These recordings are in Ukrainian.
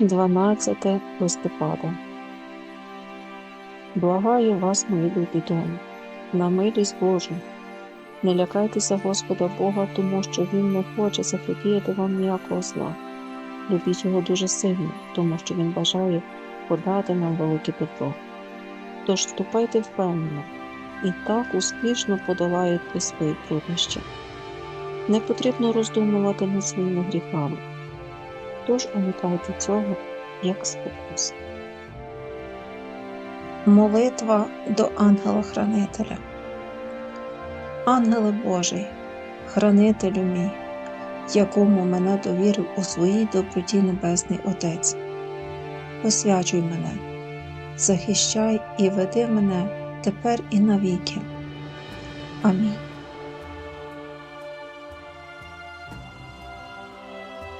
12 листопада. Благаю вас, мої любі доми, на милість Божу. Не лякайтеся Господа Бога, тому що Він не хоче заподіяти вам ніякого зла. Любіть його дуже сильно, тому що Він бажає подати нам велике добро. Тож вступайте впевнено і так успішно подолаєте свої труднощі. Не потрібно роздумувати над своїми гріхами. Тож уникайте цього як спокус. Молитва до ангела-хранителя. Ангеле Божий, хранителю мій, якому мене довірив у своїй доброті Небесний Отець. Освячуй мене, захищай і веди мене тепер і навіки. Амінь.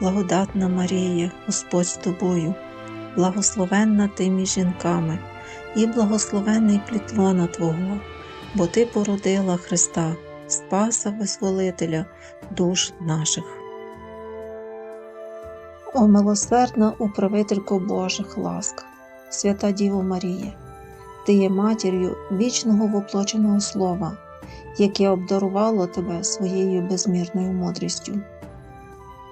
благодатна Марія, Господь з тобою, благословенна ти між жінками, і благословенний плід лона Твого, бо Ти породила Христа, Спаса Визволителя душ наших. О милосердна управителько Божих ласк, свята Діво Марія, Ти є матір'ю вічного воплоченого Слова, яке обдарувало тебе своєю безмірною мудрістю.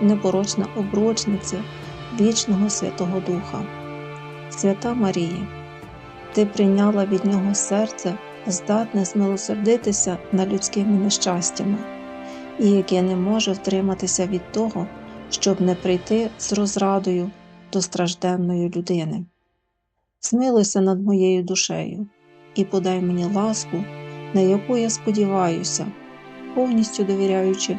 непорочна обручниця вічного Святого Духа, Свята Марія, Ти прийняла від Нього серце, здатне змилосердитися над людськими нещастями, і яке не може втриматися від того, щоб не прийти з розрадою до стражденної людини. Змилуйся над моєю душею і подай мені ласку, на яку я сподіваюся повністю довіряючи